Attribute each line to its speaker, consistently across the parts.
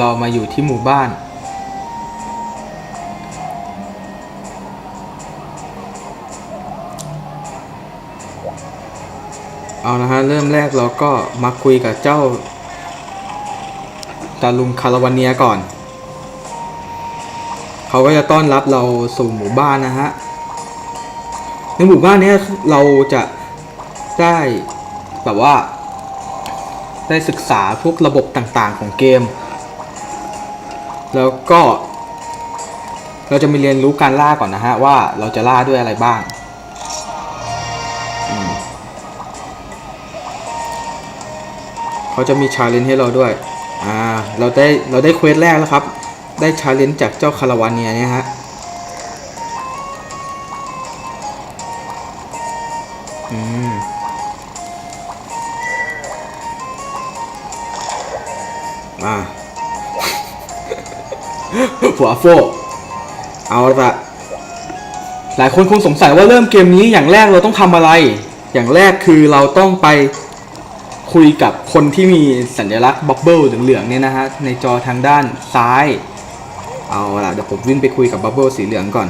Speaker 1: อ่าตอนนี้เรามาอยู่ที่หมู่บ้าน เอานะฮะ เริ่มแรกเราก็มาคุยกับเจ้าตาลุงคาราวาเนียก่อน เขาก็จะต้อนรับเราสู่หมู่บ้านนะฮะ ในหมู่บ้านนี้เราจะได้แบบว่า ได้ศึกษาพวกระบบต่างๆของเกม แล้วก็เราจะมีเรียนรู้การล่าก่อนนะฮะว่าเราจะล่าด้วยอะไรบ้าง เขาจะมีชาเลนจ์ให้เราด้วย อ่า เราได้เราได้เควสแรกแล้วครับ ได้ชาเลนจ์จากเจ้าคาราวานเนียเนี่ยฮะ หัวโฟเอาละหลายคนคงสงสัยว่าเริ่มเกมนี้อย่างแรกเราต้องทำอะไร อย่างแรกคือเราต้องไปคุยกับคนที่มีสัญลักษณ์บับเบิลเหลืองๆเนี่ยนะฮะในจอทางด้านซ้าย เอาละเดี๋ยวผมวิ่งไปคุยกับบับเบิลสีเหลืองก่อน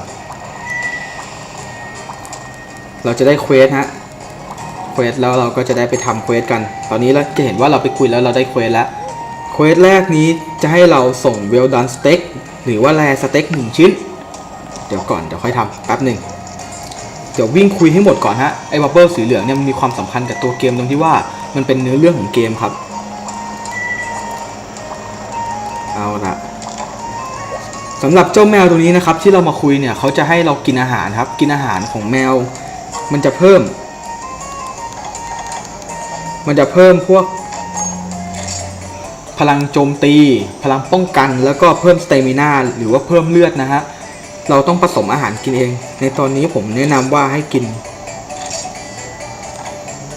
Speaker 1: เราจะได้เควสฮะเควสแล้วเราก็จะได้ไปทำเควสกัน ตอนนี้เราจะเห็นว่าเราไปคุยแล้วเราได้เควสแล้วเควสแรกนี้จะให้เราส่งเวลดันสเต็ก หรือว่าแรสเต็กหนึ่งชิ้น เดี๋ยวก่อนเดี๋ยวค่อยทำแป๊บหนึ่งเดี๋ยววิ่งคุยให้หมดก่อนฮะไอ้บับเบิลสีเหลืองเนี่ยมันมีความสัมพันธ์กับตัวเกมตรงที่ว่ามันเป็นเนื้อเรื่องของเกมครับ เอาละสำหรับเจ้าแมวตัวนี้นะครับที่เรามาคุยเนี่ยเขาจะให้เรากินอาหารครับ กินอาหารของแมว มันจะเพิ่ม มันจะเพิ่มพวก พลังโจมตี พลังป้องกัน แล้วก็เพิ่มสเตมินาหรือว่าเพิ่มเลือดนะฮะ เราต้องผสมอาหารกินเอง ในตอนนี้ผมแนะนำว่าให้กิน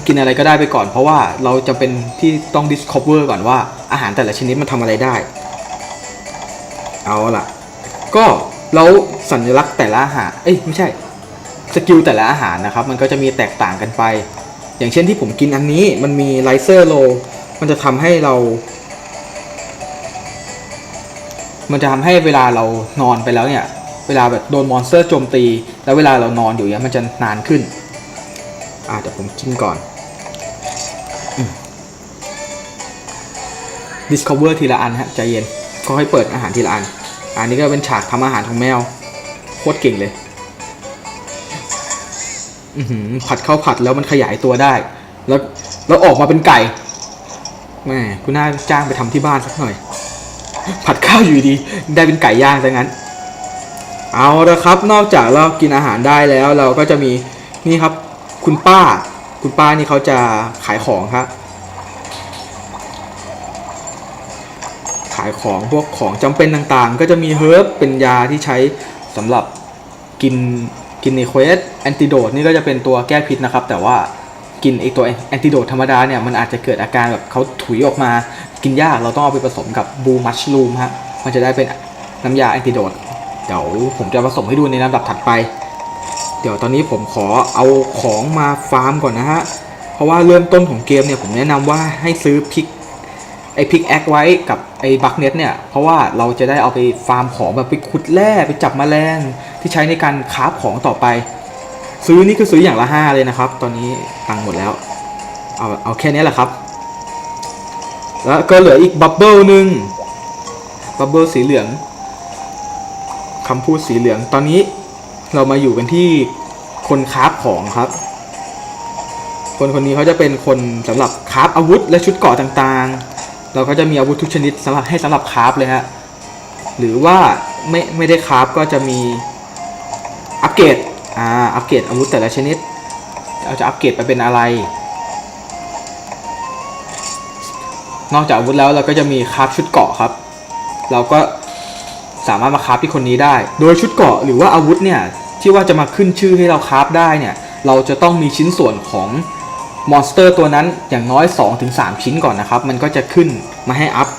Speaker 1: กินอะไรก็ได้ไปก่อน เพราะว่าเราจะเป็นที่ต้อง discover ก่อนว่าอาหารแต่ละชนิดมันทำอะไรได้ เอาล่ะ ก็แล้วสัญลักษณ์แต่ละอาหาร เอ้ยไม่ใช่ สกิลแต่ละอาหารนะครับ มันก็จะมีแตกต่างกันไป อย่างเช่นที่ผมกินอันนี้ มันมีไลเซอร์โล มันจะทำให้เรา มันจะทำให้เวลาเรานอนไปแล้วเนี่ย เวลาแบบโดนมอนสเตอร์โจมตี แล้วเวลาเรานอนอยู่เนี่ยมันจะนานขึ้น อ่าเดี๋ยวผมกินก่อนอ Discover ทีละอันฮะใจเย็นก็ให้เปิดอาหารทีละอัน อันนี้ก็เป็นฉากทำอาหารของแมว โคตรเก่งเลยอือหือผัดข้าวผัดแล้วมันขยายตัวได้ แล้วแล้วออกมาเป็นไก่แม่กูน่าจ้างไปทำที่บ้านสักหน่อย ผัดข้าวอยู่ดี ได้เป็นไก่ย่างซะงั้น เอาละครับ นอกจากเรากินอาหารได้แล้ว เราก็จะมีนี่ครับ คุณป้า คุณป้านี่เขาจะขายของครับขายของพวกของจำเป็นต่างๆ ก็จะมีเฮิร์บเป็นยาที่ใช้สำหรับกินกินในเควสแอนติโดดนี่ก็จะเป็นตัวแก้พิษนะครับ แต่ว่ากินไอตัวแอนติโดดธรรมดาเนี่ยมันอาจจะเกิดอาการแบบเขาถุยออกมา กินยาเราต้องเอาไปผสมกับบูมัชลูมฮะมันจะได้เป็นน้ำยาแอนติโดดเดี๋ยวผมจะผสมให้ดูในลำดับถัดไป เดี๋ยวตอนนี้ผมขอเอาของมาฟาร์มก่อนนะฮะ เพราะว่าเริ่มต้นของเกมเนี่ยผมแนะนำว่าให้ซื้อพิกไอพิกแอคไว้กับไอบักเน็ตเนี่ย เพราะว่าเราจะได้เอาไปฟาร์มของแบบไปขุดแร่ไปจับแมลงที่ใช้ในการคาฟของต่อไป ซื้อนี่คือซื้ออย่างละห้าเลยนะครับ ตอนนี้ตังค์หมดแล้ว เอาเอาแค่นี้แหละครับ แล้วก็เหลืออีกบับเบิลหนึ่งบับเบิลสีเหลืองคำพูดสีเหลือง ตอนนี้เรามาอยู่กันที่คนคราฟของครับ คนคนนี้เขาจะเป็นคนสำหรับคราฟอาวุธและชุดเกราะต่างๆ เราก็จะมีอาวุธทุกชนิดสำหรับให้สำหรับคราฟเลยฮะหรือว่าไม่ไม่ได้คราฟก็จะมีอัปเกรดอ่าอัปเกรดอาวุธแต่ละชนิดเราจะอัปเกรดไปเป็นอะไร นอกจากอาวุธแล้วเราก็จะมีคราฟชุดเกาะครับ เราก็สามารถมาคราฟที่คนนี้ได้ โดยชุดเกาะหรือว่าอาวุธเนี่ยที่ว่าจะมาขึ้นชื่อให้เราคราฟได้เนี่ยเราจะต้องมีชิ้นส่วนของมอนสเตอร์ตัวนั้นอย่างน้อย 2-3 ชิ้นก่อนนะครับ มันก็จะขึ้นมาให้อัพ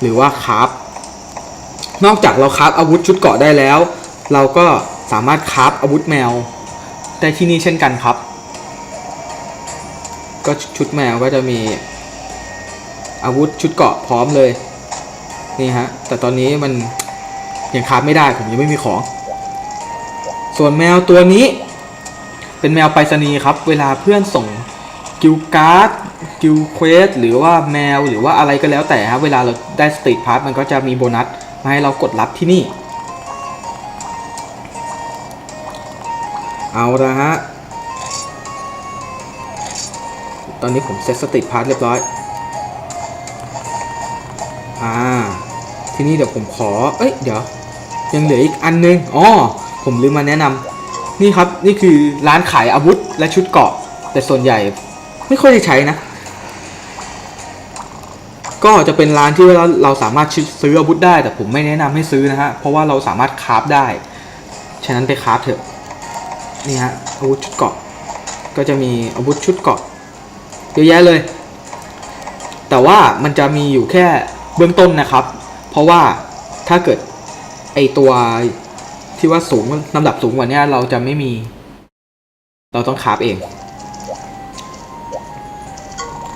Speaker 1: หรือว่าคราฟนอกจากเราคราฟอาวุธชุดเกาะได้แล้ว เราก็สามารถคราฟอาวุธแมวได้ที่นี่เช่นกันครับ ก็ชุดแมวก็จะมี อาวุธชุดเกาะพร้อมเลย นี่ฮะ แต่ตอนนี้มันยังคาฟไม่ได้ผมยังไม่มีของ ส่วนแมวตัวนี้ เป็นแมวไปรษณีย์ครับ เวลาเพื่อนส่งกิลการ์ดกิลเควสหรือว่าแมวหรือว่าอะไรก็แล้วแต่ครับเวลาเราได้สตรีทพาร์ทมันก็จะมีโบนัสมาให้เรากดรับที่นี่ เอาละฮะ ตอนนี้ผมเซตสตรีทพาร์ทเรียบร้อย ทีนี้เดี๋ยวผมขอ เอ้ย เดี๋ยว ยังเหลืออีกอันนึงอ๋อผมลืมมาแนะนำนี่ครับ นี่คือร้านขายอาวุธและชุดเกราะ แต่ส่วนใหญ่ไม่ค่อยได้ใช้นะ ก็จะเป็นร้านที่เราเราสามารถซื้ออาวุธได้ แต่ผมไม่แนะนำให้ซื้อนะฮะ เพราะว่าเราสามารถคราฟได้ ฉะนั้นไปคราฟเถอะ นี่ฮะ อาวุธชุดเกราะ ก็จะมีอาวุธชุดเกราะเยอะแยะเลย แต่ว่ามันจะมีอยู่แค่เบื้องต้นนะครับ เพราะว่าถ้าเกิดไอตัวที่ว่าสูงลำดับสูงกว่านี้เราจะไม่มี เราต้องคาฟเอง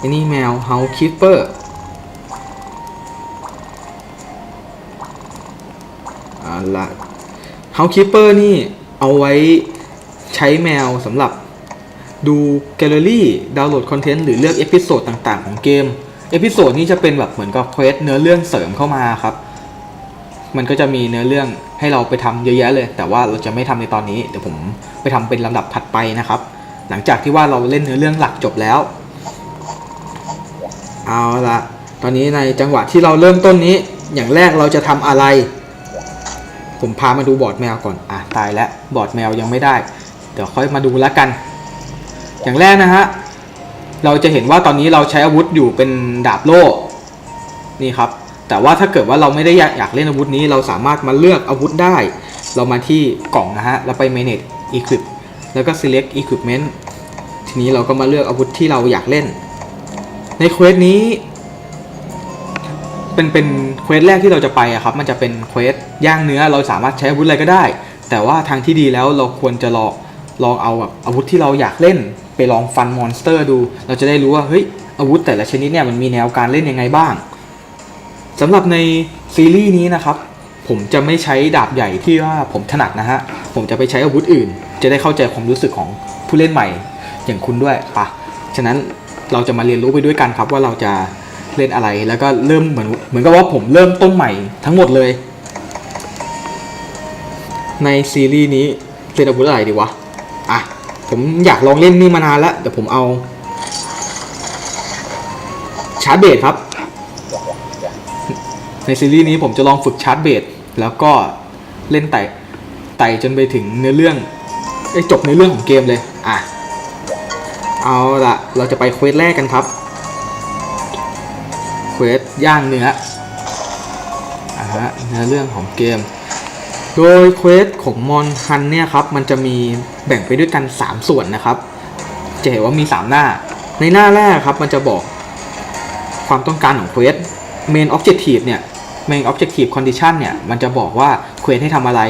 Speaker 1: อันนี้แมว House Keeper เอาละ House Keeper นี่เอาไว้ใช้แมวสำหรับดูแกลเลอรี่ ดาวน์โหลดคอนเทนต์ หรือเลือกเอพิโซดต่าง ๆ ของเกม เอพิโซดนี้จะเป็นแบบเหมือนกับเควสเนื้อเรื่องเสริมเข้ามาครับ มันก็จะมีเนื้อเรื่องให้เราไปทำเยอะแยะเลย แต่ว่าเราจะไม่ทำในตอนนี้ เดี๋ยวผมไปทำเป็นลำดับถัดไปนะครับ หลังจากที่ว่าเราเล่นเนื้อเรื่องหลักจบแล้ว เอาละตอนนี้ในจังหวะที่เราเริ่มต้นนี้ อย่างแรกเราจะทำอะไร ผมพามาดูบอร์ดแมวก่อน อะตายแล้วบอร์ดแมวยังไม่ได้ เดี๋ยวค่อยมาดูแล้วกัน อย่างแรกนะฮะ เราจะเห็นว่าตอนนี้เราใช้อาวุธอยู่เป็นดาบโล่นี่ครับ แต่ว่าถ้าเกิดว่าเราไม่ได้อยากยากเล่นอาวุธนี้ เราสามารถมาเลือกอาวุธได้ เรามาที่กล่องนะฮะแล้วไป manage equip แล้วก็ select equipment ทีนี้เราก็มาเลือกอาวุธที่เราอยากเล่น ในเควสนี้ เป็นเป็นเควสแรกที่เราจะไปอะครับมันจะเป็นเควสย่างเนื้อเราสามารถใช้อาวุธอะไรก็ได้ แต่ว่าทางที่ดีแล้วเราควรจะลองลองเอาแบบอาวุธที่เราอยากเล่น ไปลองฟันมอนสเตอร์ดู เราจะได้รู้ว่าเฮ้ยอาวุธแต่ละชนิดเนี่ยมันมีแนวการเล่นยังไงบ้างสำหรับในซีรีส์นี้นะครับ ผมจะไม่ใช้ดาบใหญ่ที่ว่าผมถนัดนะฮะ ผมจะไปใช้อาวุธอื่น จะได้เข้าใจความรู้สึกของผู้เล่นใหม่ อย่างคุณด้วยปะฉะนั้นเราจะมาเรียนรู้ไปด้วยกันครับว่าเราจะเล่นอะไรแล้วก็เริ่มเหมือนเหมือนกับว่าผมเริ่มต้นใหม่ทั้งหมดเลย ในซีรีส์นี้เล่นอาวุธอะไรดีวะอะ ผมอยากลองเล่นนี่มานานแล้วเดี๋ยวผมเอา ชาร์จเบสครับ ในซีรีส์นี้ผมจะลองฝึกชาร์จเบสแล้วก็เล่นไต่ไต่จนไปถึงเนื้อเรื่องไอ้จบเนื้อเรื่องของเกมเลย อะ เอาละเราจะไปเควสแรกกันครับ เควสย่างเนื้ออ่าฮะเนื้อเรื่องของเกม โดยเควสของมอนฮันเนี่ยครับมันจะมีแบ่งไปด้วยกัน 3 ส่วนนะครับ จะเห็นว่ามี 3 หน้า ในหน้าแรกครับมันจะบอกความต้องการของเควส Main Objective เนี่ย Main Objective Condition เนี่ย มันจะบอกว่าเควสให้ทำอะไร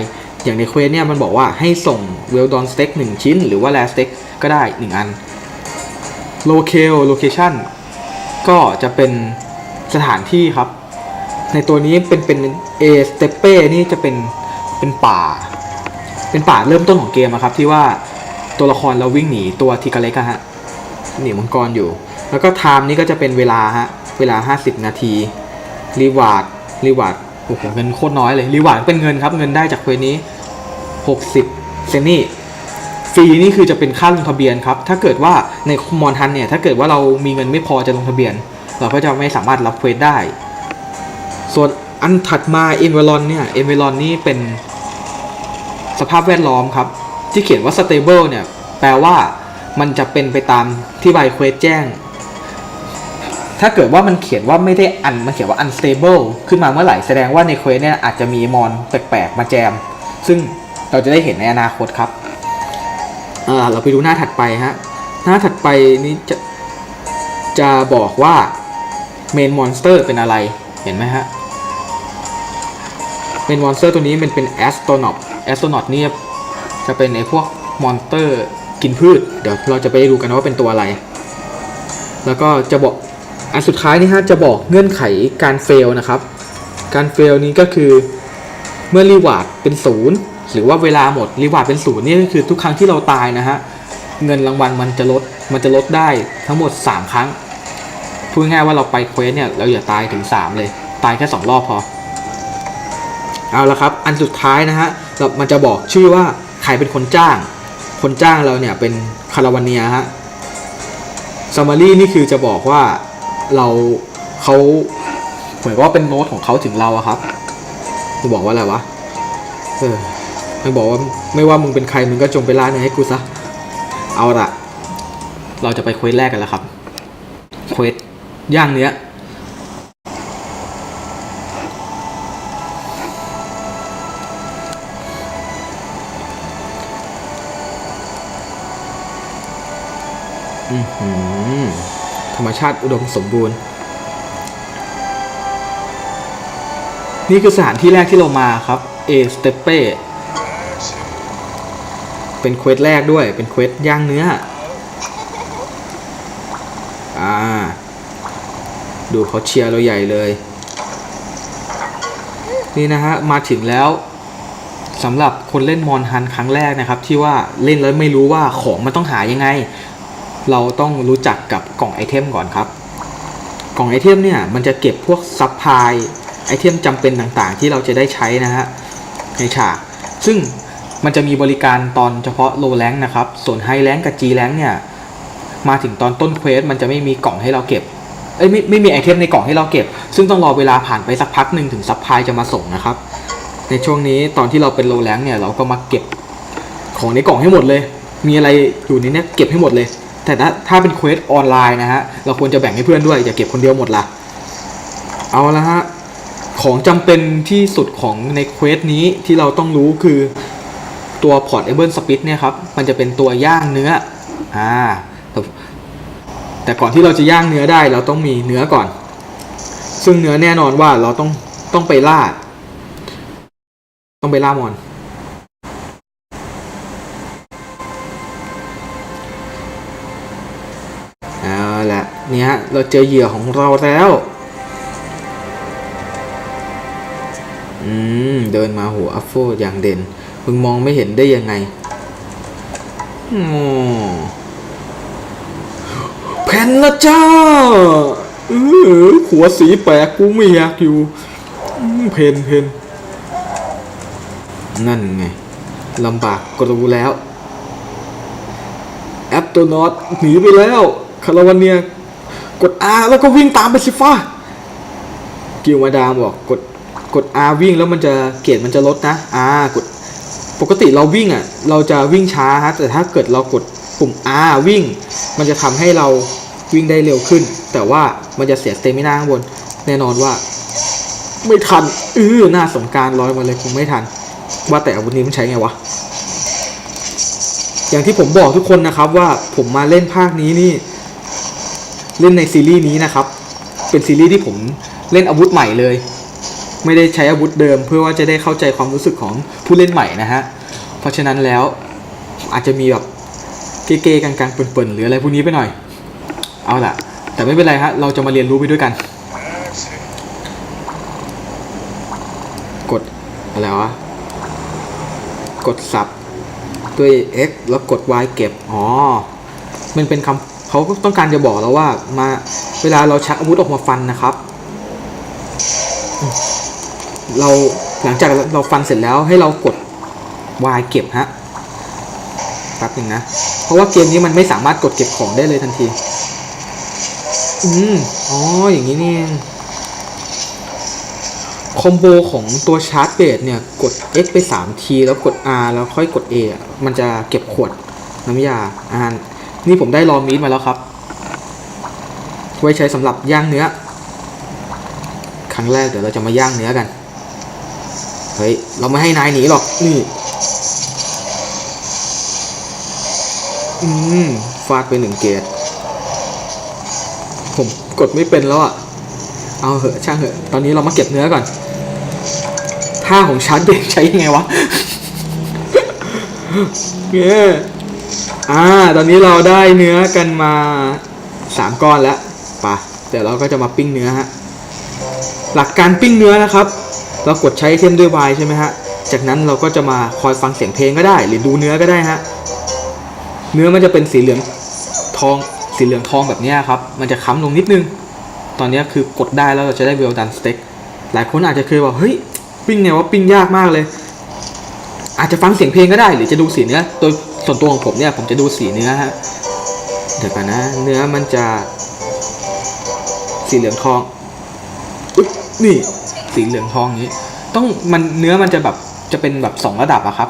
Speaker 1: อย่างในเควสเนี่ยมันบอกว่าให้ส่ง Well done steak 1 ชิ้น หรือว่า Rare steak ก็ได้ 1 อัน Locale Location ก็จะเป็นสถานที่ครับ ในตัวนี้เป็นเป็นเอสเตเป้นี่จะเป็น เป็นป่า เป็นป่าเริ่มต้นของเกมอะครับที่ว่าตัวละครเราวิ่งหนีตัวทีกาเล็กฮะหนีมังกรอยู่ แล้วก็ไทม์นี่ก็จะเป็นเวลาฮะเวลา 50 นาทีรีวาร์ดรีวาร์ดโอ้โหเงินโคตรน้อยเลยรีวาร์ดเป็นเงินครับเงินได้จากเควสนี้ 60 เซนนี่ฟรีนี่คือจะเป็นค่าลงทะเบียนครับ ถ้าเกิดว่าในมอนทันเนี่ย ถ้าเกิดว่าเรามีเงินไม่พอจะลงทะเบียน เราก็จะไม่สามารถรับเควสได้ ส่วนอันถัดมา e n v i r o n เนี่ย e n v i r o n นี่เป็น สภาพแวดล้อมครับ ที่เขียนว่า stable เนี่ย แปลว่ามันจะเป็นไปตามที่ใบเควสแจ้ง ถ้าเกิดว่ามันเขียนว่าไม่ได้อัน มันเขียนว่า unstable ขึ้นมาเมื่อไหร่ แสดงว่าในเควสเนี่ยอาจจะมีมอนแปลกๆ มาแจม ซึ่งเราจะได้เห็นในอนาคตครับเเราไปดูหน้าถัดไปฮะ หน้าถัดไปนี่จะจะบอกว่าเมนมอนสเตอร์เป็นอะไร เห็นไหมฮะเมนมอนสเตอร์ตัวนี้มันเป็นแอสโตรนอต แอสโตรนอตนี่จะเป็นไอ้พวกมอนเตอร์กินพืช เดี๋ยวเราจะไปดูกันว่าเป็นตัวอะไร แล้วก็จะบอกอันสุดท้ายนี่ฮะจะบอกเงื่อนไขการเฟลนะครับ การเฟลนี้ก็คือเมื่อรีวาร์ดเป็นศูนย์หรือว่าเวลาหมดรีวาร์ดเป็นศูนย์นี่ก็คือทุกครั้งที่เราตายนะฮะเงินรางวัลมันจะลดมันจะลดได้ทั้งหมด 3 ครั้งพูดง่ายว่าเราไปเควสเนี่ยเราอย่าตายถึง 3 เลย ตายแค่ 2 รอบพอ เอาละครับ อันสุดท้ายนะฮะ เรามันจะบอกชื่อว่าใครเป็นคนจ้าง คนจ้างเราเนี่ยเป็นคาราวาเนียฮะ s ัมมารีนี่คือจะบอกว่าเราเขาเหมือนว่าเป็นโน้ตของเขาถึงเราอะครับจะบอกว่าอะไรวะ เออมันบอกว่าไม่ว่ามึงเป็นใครมึงก็จงไปล่าเนื้อให้กูซะ เอาละเราจะไปเควสแรกกันแล้วครับ เควสย่างเนื้อ ชาติอุดมสมบูรณ์ นี่คือสถานที่แรกที่เรามาครับ A s t e p e เป็นเควสแรกด้วย เป็นเควสย่างเนื้อ อ่า ดูเขาเชียร์เราใหญ่เลย นี่นะฮะ มาถึงแล้วสำหรับคนเล่นมอนฮันครั้งแรกนะครับ ที่ว่าเล่นแล้วไม่รู้ว่าของมันต้องหายังไง เราต้องรู้จักกับกล่องไอเทมก่อนครับ กล่องไอเทมเนี่ยมันจะเก็บพวกซับพลายไอเทมจำเป็นต่างๆ ที่เราจะได้ใช้นะฮะในฉาก ซึ่งมันจะมีบริการตอนเฉพาะโลแรงนะครับ ส่วนไฮแรงกับจีแรงเนี่ย มาถึงตอนต้นเควสมันจะไม่มีกล่องให้เราเก็บ เอ้ยไม่ไม่มีไอเทมในกล่องให้เราเก็บ ซึ่งต้องรอเวลาผ่านไปสักพักหนึ่งถึงซับพลายจะมาส่งนะครับ ในช่วงนี้ตอนที่เราเป็นโลแรงเนี่ยเราก็มาเก็บของในกล่องให้หมดเลย มีอะไรอยู่ในนี้เก็บให้หมดเลย แต่ถ้าเป็นเควสออนไลน์นะฮะ เราควรจะแบ่งให้เพื่อนด้วย อย่าเก็บคนเดียวหมดละเอาละฮะ ของจำเป็นที่สุดของในเควสนี้ที่เราต้องรู้คือตัวพอร์ตเอเบิลสปิทเนี่ยครับ มันจะเป็นตัวย่างเนื้อ อ่า แต่แต่ก่อนที่เราจะย่างเนื้อได้ เราต้องมีเนื้อก่อน ซึ่งเนื้อแน่นอนว่าเราต้องต้องไปล่า ต้องไปล่ามอน เราเจอเหยื่อของเราแล้ว อืม เดินมาหัวอัฟโฟอย่างเด่นมึงมองไม่เห็นได้ยังไงอ๋อแผ่นละจ้าเออหัวสีแปลกกูไม่อยากอยู่ เพนเพนนั่นไงลำบากกรูแล้ว แอปตัวนอตหนีไปแล้ว คาราวานเนีย กด R แล้วก็วิ่งตามไปสิฟ้ากิวมาดามบอกกดกด R วิ่งแล้วมันจะเกรดมันจะลดนะ R กดปกติเราวิ่งอะเราจะวิ่งช้าฮะแต่ถ้าเกิดเรากดปุ่ม R วิ่ง มันจะทำให้เราวิ่งได้เร็วขึ้น แต่ว่ามันจะเสียสเตมินาข้างบนแน่นอนว่า ไม่ทันเออหน้าสงการลอยมาเลยคงไม่ทัน ว่าแต่อาวุธนี้มันใช้ไงวะอย่างที่ผมบอกทุกคนนะครับว่าผมมาเล่นภาคนี้นี่ เล่นในซีรีส์นี้นะครับ เป็นซีรีส์ที่ผมเล่นอาวุธใหม่เลย ไม่ได้ใช้อาวุธเดิม เพื่อว่าจะได้เข้าใจความรู้สึกของผู้เล่นใหม่นะฮะ เพราะฉะนั้นแล้วอาจจะมีแบบเก้ๆกลางๆเปิ่นๆหรืออะไรพวกนี้ไปหน่อย เอาล่ะ แต่ไม่เป็นไรฮะ เราจะมาเรียนรู้ไปด้วยกัน กดอะไรวะ กดสับด้วย X แล้วกด Y เก็บ อ๋อ มันเป็นคำ เขาก็ต้องการจะบอกเราว่ามาเวลาเราชักอาวุธออกมาฟันนะครับ เราหลังจากเราฟันเสร็จแล้วให้เรากด Y เก็บฮะแป๊บหนึงนะ เพราะว่าเกมนี้มันไม่สามารถกดเก็บของได้เลยทันที อืมอ๋อ อย่างนี้นี่เองคอมโบของตัวชาร์จเบสเนี่ย กด X ไป 3 ที แล้วกด R แล้วค่อยกด A มันจะเก็บขวดน้ำยาอาหาร นี่ผมได้รอมีดมาแล้วครับ ไว้ใช้สำหรับย่างเนื้อ ครั้งแรกเดี๋ยวเราจะมาย่างเนื้อกัน เฮ้ย เราไม่ให้นายหนีหรอก นี่ อืม ฟาดไปหนึ่งเกตผมกดไม่เป็นแล้วอะ เอาเหอะช่างเหอะ ตอนนี้เรามาเก็บเนื้อก่อน ท่าของชาร์จเบรกใช้ยังไงวะเนี่ย อ่า ตอนนี้เราได้เนื้อกันมาสามก้อนแล้วปะเดี๋ยวเราก็จะมาปิ้งเนื้อฮะ หลักการปิ้งเนื้อนะครับ เรากดใช้ไอเทมด้วย Y ใช่ไหมฮะ จากนั้นเราก็จะมาคอยฟังเสียงเพลงก็ได้ หรือดูเนื้อก็ได้ฮะ เนื้อมันจะเป็นสีเหลืองทอง สีเหลืองทองแบบนี้ครับ มันจะค้ำลงนิดนึง ตอนนี้คือกดได้แล้วเราจะได้เวลดันสเต็ก หลายคนอาจจะเคยบอกเฮ้ย ปิ้งไงว่าปิ้งยากมากเลย อาจจะฟังเสียงเพลงก็ได้ หรือจะดูสีเนื้อโดย ส่วนตัวของผมเนี่ยผมจะดูสีเนื้อฮะเดี๋ยวกันนะ เนื้อมันจะ สีเหลืองทองอุ๊ยนี่สีเหลืองทองนี้ ต้องมันเนื้อมันจะแบบจะเป็นแบบสองระดับอะครับ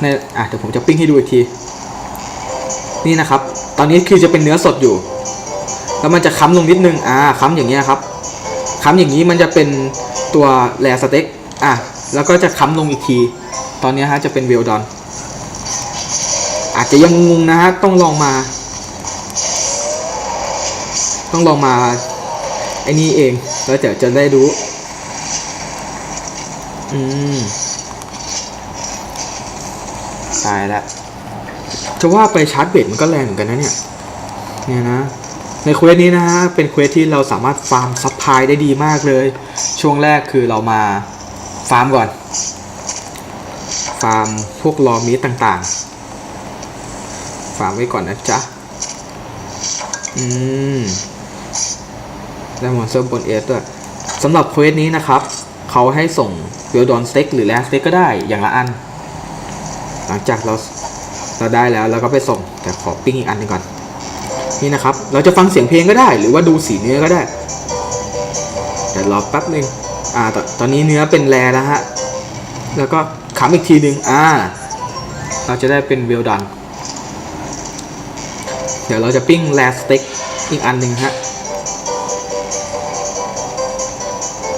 Speaker 1: ในอะเดี๋ยวผมจะปิ้งให้ดูอีกที นี่นะครับ ตอนนี้คือจะเป็นเนื้อสดอยู่ แล้วมันจะค้ำลงนิดนึง อ่าค้ำอย่างเงี้ยครับค้ำอย่างนี้มันจะเป็นตัวแรสเต็กอะแล้วก็จะค้ำลงอีกที ตอนนี้ฮะจะเป็นเวลดอน อาจจะยังงงๆนะฮะต้องลองมา ต้องลองมาไอ้นี่เองแล้วเดี๋ยวจะได้รู้อืมตายแล้วจะว่าไปชาร์จเบรดมันก็แรงเหมือนกันนะเนี่ยเนี่ยนะในเควสนี้นะฮะเป็นเควสที่เราสามารถฟาร์มซัพพลายได้ดีมากเลย ช่วงแรกคือเรามาฟาร์มก่อน ฟาร์มพวกรอมีตต่างๆ ฟาร์มไว้ก่อนนะจ๊ะ อืมได้มอนสเตอร์บนเอสด้วยสำหรับเควสนี้นะครับ เขาให้ส่งเวลดอนสเต็กหรือแลสเต็กก็ได้อย่างละอัน หลังจากเราเราได้แล้วเราก็ไปส่ง แต่ขอปิ้งอีกอันหนึงก่อน นี่นะครับ เราจะฟังเสียงเพลงก็ได้ หรือว่าดูสีเนื้อก็ได้เดี๋ยวรอแป๊บหนึงอ่าตตอนนี้เนื้อเป็นแรแล้วฮะ แล้วก็ขำอีกทีหนึ่งอ่า เราจะได้เป็นเวลดัน เดี๋ยวเราจะปิ้งแลสต็กอีกอันหนึ่งฮะ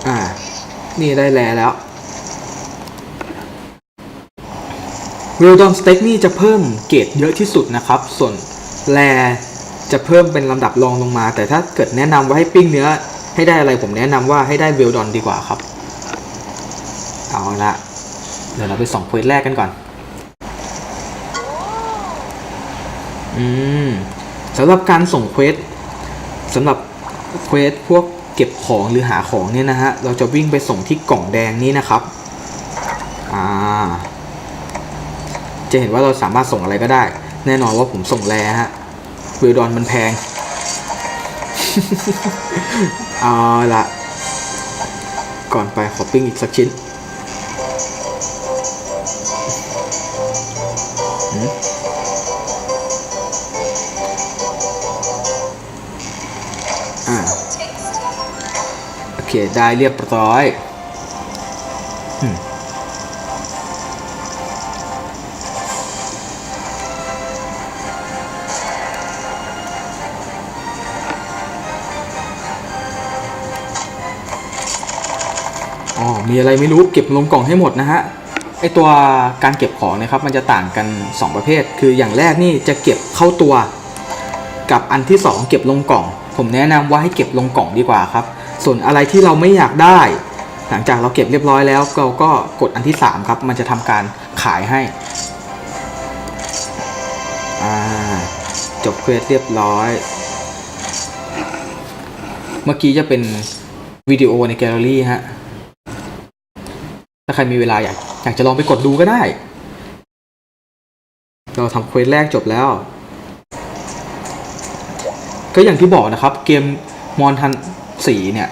Speaker 1: อ่า นี่ได้แลแล้วเวลดอนสเต็กนี่จะเพิ่มเกรดเยอะที่สุดนะครับ ส่วนแลจะเพิ่มเป็นลำดับรองลงมา แต่ถ้าเกิดแนะนำว่าให้ปิ้งเนื้อให้ได้อะไรผมแนะนำว่าให้ได้เวลดอนดีกว่าครับ เอาละเดี๋ยวเราไปส่องเควสแรกกันก่อน อืม สำหรับการส่งเควสสำหรับเควสพวกเก็บของหรือหาของเนี่ยนะฮะ เราจะวิ่งไปส่งที่กล่องแดงนี้นะครับ อ่า จะเห็นว่าเราสามารถส่งอะไรก็ได้ แน่นอนว่าผมส่งแร่ฮะเวลดอนมันแพง เอาละก่อนไปขอปิ้งอีกสักชิ้น เคได้เรียบร้อยอืมอ๋อมีอะไรไม่รู้เก็บลงกล่องให้หมดนะฮะไอตัวการเก็บของเนะครับมันจะต่างกัน 2 ประเภท คืออย่างแรกนี่จะเก็บเข้าตัว กับอันที่ 2 เก็บลงกล่อง ผมแนะนำว่าให้เก็บลงกล่องดีกว่าครับ ส่วนอะไรที่เราไม่อยากได้ หลังจากเราเก็บเรียบร้อยแล้วเราก็กดอันที่ 3 ครับ มันจะทำการขายให้จบเควสเรียบร้อย เมื่อกี้จะเป็นวิดีโอในแกลเลอรี่ฮะ ถ้าใครมีเวลาอยากอยากจะลองไปกดดูก็ได้ เราทำเควสแรกจบแล้ว ก็อย่างที่บอกนะครับ เกมมอนทัน สีเนี่ย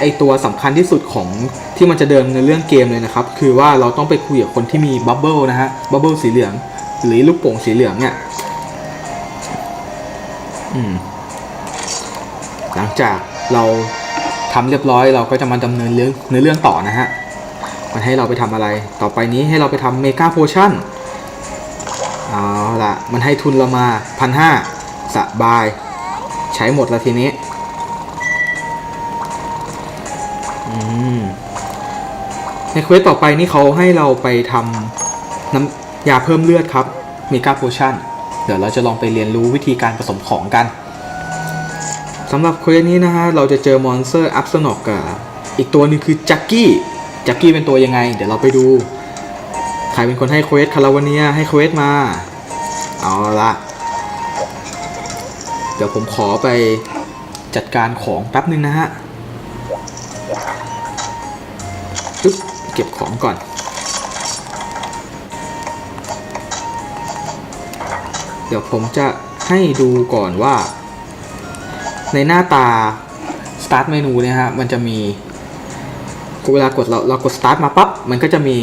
Speaker 1: ไอตัวสำคัญที่สุดของที่มันจะเดินในเรื่องเกมเลยนะครับ คือว่าเราต้องไปคุยกับคนที่มีบับเบิลนะฮะบับเบิลสีเหลือง หรือลูกโป่งสีเหลืองเนี่ยหลังจากเราทำเรียบร้อยเราก็จะมาดำเนินเรื่องในเรื่องต่อนะฮะมันให้เราไปทำอะไร ต่อไปนี้ให้เราไปทำเมกาโพชั่นเอาละมันให้ทุนเรามาพันห้าสบาย ใช้หมดแล้วทีนี้ ในเควสต่อไปนี่เขาให้เราไปทำน้ำยาเพิ่มเลือดครับเมกาโพชั่นเดี๋ยวเราจะลองไปเรียนรู้วิธีการผสมของกันสำหรับเควสนี้นะฮะเราจะเจอมอนสเตอร์อัพสนอกกับอีกตัวหนึงคือจักกี้จักกี้เป็นตัวยังไง เดี๋ยวเราไปดูใครเป็นคนให้เควสคาราวาเนียให้เควสมา เอาละเดี๋ยวผมขอไปจัดการของแป๊บนึงนะฮะ เก็บของก่อน เดี๋ยวผมจะให้ดูก่อนว่า ในหน้าตา start เมนูเนี่ยฮะมันจะมีเวลากดเราเรากด start มาปั๊บมันก็จะมี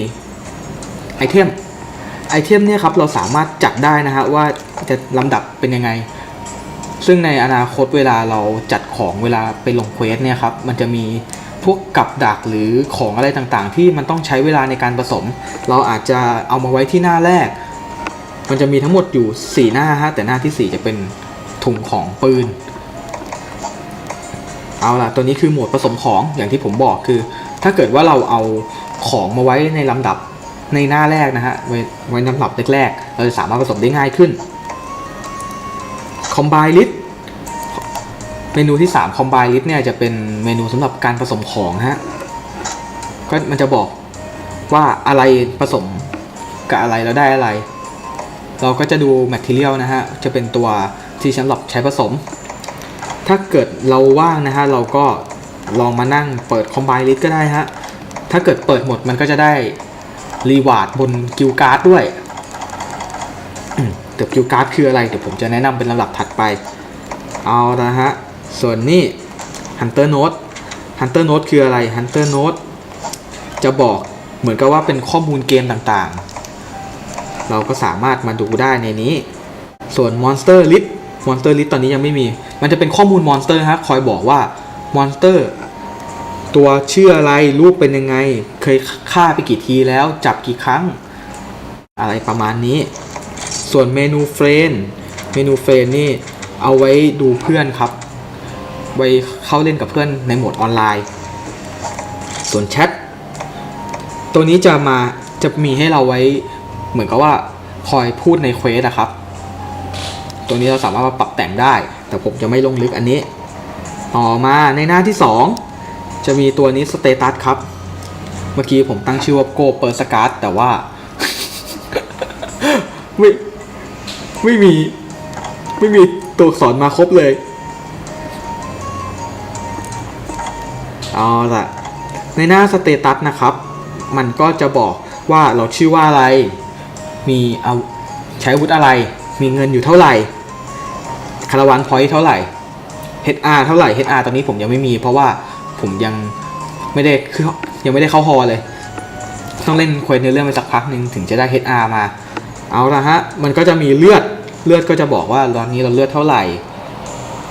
Speaker 1: ไอเทมไอเทมเนี่ยครับเราสามารถจัดได้นะฮะว่าจะลำดับเป็นยังไง ซึ่งในอนาคตเวลาเราจัดของเวลาไปลงเควสเนี่ยครับมันจะมี พวกกับดักหรือของอะไรต่างๆ ที่มันต้องใช้เวลาในการผสม เราอาจจะเอามาไว้ที่หน้าแรก มันจะมีทั้งหมดอยู่ 4 หน้าฮะแต่หน้าทีสี่4 จะเป็นถุงของปืน เอาล่ะ ตัวนี้คือโหมดผสมของอย่างที่ผมบอกคือ ถ้าเกิดว่าเราเอาของมาไว้ในลำดับในหน้าแรกนะฮะ ไว้ไว้ลำดับแรกๆเราจะสามารถผสมได้ง่ายขึ้น Combine List เมนูที่3 Combine List เนี่ยจะเป็นเมนูสำหรับการผสมของฮะก็มันจะบอกว่าอะไรผสมกับอะไรแล้วได้อะไร เราก็จะดู Material นะฮะ จะเป็นตัวที่สำหรับใช้ผสม ถ้าเกิดเราว่างนะฮะ เราก็ลองมานั่งเปิด Combine List ก็ได้ฮะ ถ้าเกิดเปิดหมดมันก็จะได้รีวาร์ดบนกิลการ์ดด้วยเดี๋ยวกิลการ์ดคืออะไร เดี๋ยวผมจะแนะนำเป็นลำดับถัดไป เอาละฮะ ส่วนนี้ Hunter Note Hunter Note คืออะไร Hunter Note จะบอกเหมือนกับว่าเป็นข้อมูลเกมต่างๆ เราก็สามารถมาดูได้ในนี้ ส่วน Monster List Monster List ตอนนี้ยังไม่มี มันจะเป็นข้อมูล Monster ฮะคอยบอกว่า Monster ตัวชื่ออะไรรูปเป็นยังไง เคยฆ่าไปกี่ทีแล้ว จับกี่ครั้ง อะไรประมาณนี้ ส่วนเมนูเฟรนเมนูเฟรนนี่เอาไว้ดูเพื่อนครับ ไว้เข้าเล่นกับเพื่อนในโหมดออนไลน์ ส่วนแชทตัวนี้จะมาจะมีให้เราไว้เหมือนกับว่าคอยพูดในเควสอะครับ ตัวนี้เราสามารถมาปรับแต่งได้ แต่ผมจะไม่ลงลึกอันนี้ ต่อมาในหน้าที่ 2 จะมีตัวนี้สเตตัสครับ เมื่อกี้ผมตั้งชื่อว่าโกเปอร์สกา t แต่ว่า ไม่ ไม่มี ไม่มีตัวอักษรมาครบเลย เอาละในหน้าสเตตัสนะครับ มันก็จะบอกว่าเราชื่อว่าอะไร มีเอาใช้วุธอะไร มีเงินอยู่เท่าไหร่ คาราวานพอยต์เท่าไหร่ HR เท่าไหร่ HR ตอนนี้ผมยังไม่มี เพราะว่าผมยังไม่ได้คือยังไม่ได้เข้าฮอเลย ต้องเล่นเควสในเรื่องไปสักพักหนึ่งถึงจะได้ HR มา เอาละฮะ มันก็จะมีเลือด เลือดก็จะบอกว่าตอนนี้เราเลือดเท่าไหร่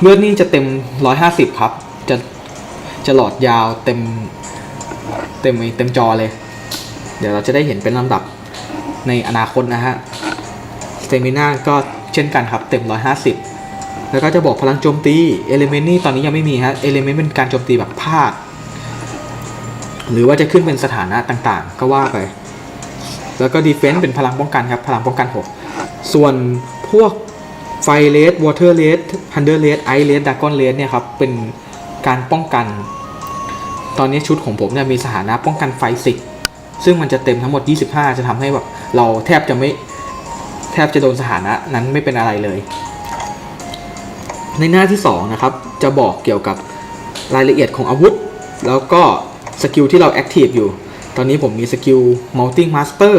Speaker 1: เลือดนี่จะเต็ม 150 ครับ จะหลอดยาวเต็มเต็มเต็มจอเลย เดี๋ยวเราจะได้เห็นเป็นลำดับในอนาคตนะฮะสเตมิน่าก็เช่นกันครับเต็ม 150 แล้วก็จะบอกพลังโจมตีเอลิเมนต์นี่ตอนนี้ยังไม่มีฮะเอลิเมนต์เป็นการโจมตีแบบภาคหรือว่าจะขึ้นเป็นสถานะต่างๆ ก็ว่าไป แล้วก็ดีเฟน s ์เป็นพลังป้องกันครับ พลังป้องกัน 6 ส่วนพวกไฟเลสวอเตอร์เลสฮันเดอร์เลสไอเลสดากอนเลสเนี่ยครับ เป็น การป้องกัน ตอนนี้ชุดของผมเนี่ยมีสถานะป้องกันไฟสิกซึ่งมันจะเต็มทั้งหมด 25 จะทำให้แบบเราแทบจะไม่แทบจะโดนสถานะนั้นไม่เป็นอะไรเลย ในหน้าที่ 2 นะครับ จะบอกเกี่ยวกับรายละเอียดของอาวุธ แล้วก็สกิลที่เราแอคทีฟอยู่ ตอนนี้ผมมีสกิล Mounting Master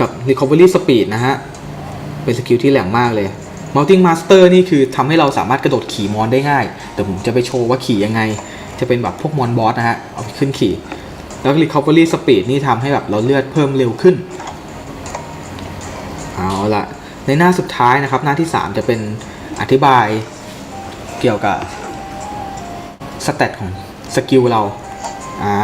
Speaker 1: กับ Recovery Speed นะฮะ เป็นสกิลที่แหลมมากเลย Mounting Master นี่คือทำให้เราสามารถกระโดดขี่มอนได้ง่ายแต่ผมจะไปโชว์ว่าขี่ยังไง จะเป็นแบบพวกมอนบอสนะฮะ เอาขึ้นขี่ แล้ว Recovery Speed นี่ทำให้แบบเราเลือดเพิ่มเร็วขึ้น เอาละในหน้าสุดท้ายนะครับ หน้าที่ 3 จะเป็นอธิบายเกี่ยวกับสเตตของสกิลเรา อ่า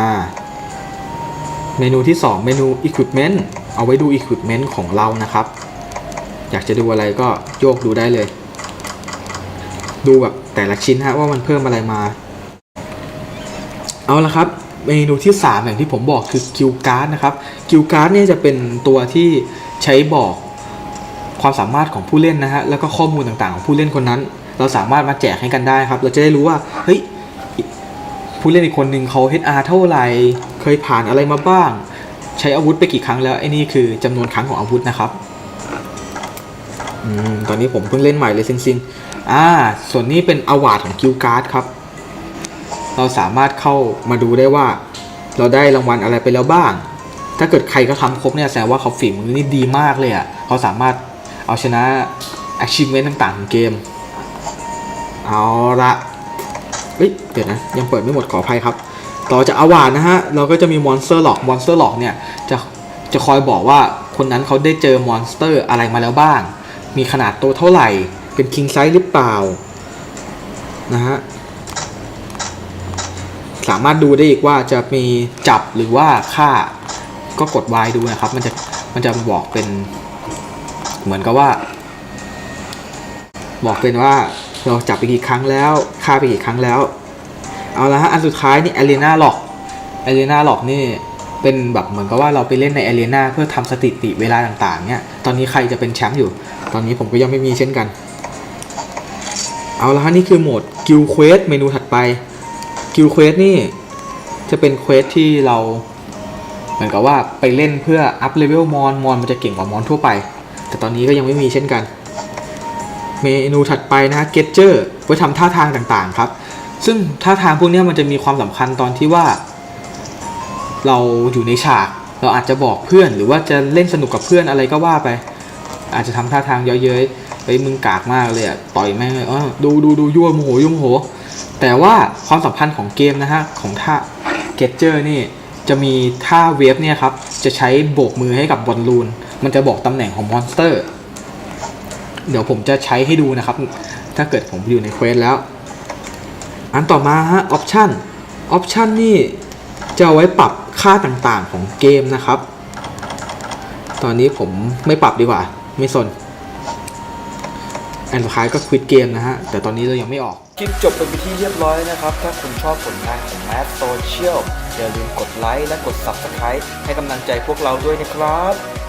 Speaker 1: เมนูที่ 2 เมนู Equipment เอาไว้ดู Equipment ของเรานะครับ อยากจะดูอะไรก็โยกดูได้เลย ดูแบบแต่ละชิ้นฮะว่ามันเพิ่มอะไรมา เอาละครับเมนูที่ 3 อย่างที่ผมบอกคือกิลการ์ดนะครับกิลการ์ดเนี่ยจะเป็นตัวที่ใช้บอกความสามารถของผู้เล่นนะฮะแล้วก็ข้อมูลต่างๆของผู้เล่นคนนั้น เราสามารถมาแจกให้กันได้ครับ เราจะได้รู้ว่าเฮ้ยผู้เล่นอีกคนหนึ่งเขา HR เท่าไหร่เคยผ่านอะไรมาบ้าง ใช้อาวุธไปกี่ครั้งแล้วไอ้นี่คือจำนวนครั้งของอาวุธนะครับ อืมตอนนี้ผมเพิ่งเล่นใหม่เลยซิงซิงอ่า ส่วนนี้เป็นอวาดของกิลการ์ดครับ เราสามารถเข้ามาดูได้ว่า เราได้รางวัลอะไรไปแล้วบ้าง ถ้าเกิดใครก็ทำครบเนี่ยแสดงว่าเขาฝีมือนี่ดีมากเลยอะ่ะเขาสามารถเอาชนะ achievement ต่างๆของเกม เอาละเฮ้ยเดี๋ยวนะ ยังเปิดไม่หมดขออภัยครับ ต่อจากอวาดนะฮะ เราก็จะมี monster lock monster lock เนี่ยจะจะคอยบอกว่าคนนั้นเขาได้เจอมอนสเตอร์อะไรมาแล้วบ้าง มีขนาดตัวเท่าไหร่ เป็น king size หรือเปล่า นะฮะ สามารถดูได้อีกว่าจะมีจับหรือว่าฆ่า ก็กด Y ดูนะครับ มันจะ มันจะบอกเป็น เหมือนกับว่า บอกเป็นว่าเราจับไปกี่ครั้งแล้วฆ่าไปกี่ครั้งแล้ว เอาละฮะ อันสุดท้ายนี่ Arena Lock Arena Lock นี่เป็นแบบเหมือนกับว่าเราไปเล่นใน Arena เพื่อทำสถิติเวลาต่างๆเนี่ย ตอนนี้ใครจะเป็นแชมป์อยู่ ตอนนี้ผมก็ยังไม่มีเช่นกัน เอาละฮะนี่คือโหมด Guild Quest เมนูถัดไป Guild Quest นี่จะเป็นเควสที่เราเหมือนกับว่าไปเล่นเพื่ออัพเลเวลมอนมอนมันจะเก่งกว่ามอนทั่วไป แต่ตอนนี้ก็ยังไม่มีเช่นกัน เมนูถัดไปนะฮะ Getcher ไว้ทำท่าทางต่างๆครับ ซึ่งท่าทางพวกนี้มันจะมีความสำคัญตอนที่ว่า เราอยู่ในฉาก เราอาจจะบอกเพื่อน หรือว่าจะเล่นสนุกกับเพื่อนอะไรก็ว่าไป อาจจะทำท่าทางเย้ยๆไปมึงกากมากเลยอะต่อยแม่งเลยเออดูดูดูยั่วโมโหยั่วโมโห แต่ว่าความสัมพันธ์ของเกมนะฮะของท่า Getcher นี่จะมีท่าเวฟเนี่ยครับจะใช้โบกมือให้กับบอลลูน มันจะบอกตำแหน่งของมอนสเตอร์ เดี๋ยวผมจะใช้ให้ดูนะครับ ถ้าเกิดผมอยู่ในเควสแล้ว อันต่อมาฮะออปชันออปชันนี่จะเอาไว้ปรับค่าต่างๆของเกมนะครับ ตอนนี้ผมไม่ปรับดีกว่า ไม่สน อันสุดท้ายก็ควิดเกมนะฮะ แต่ตอนนี้เรายังไม่ออก
Speaker 2: คลิปจบเป็นที่เรียบร้อยนะครับ ถ้าคุณชอบผลงานของแมสโซเชียลอย่าลืมกดไลค์และกด Subscribe ให้กำลังใจพวกเราด้วยนะครับ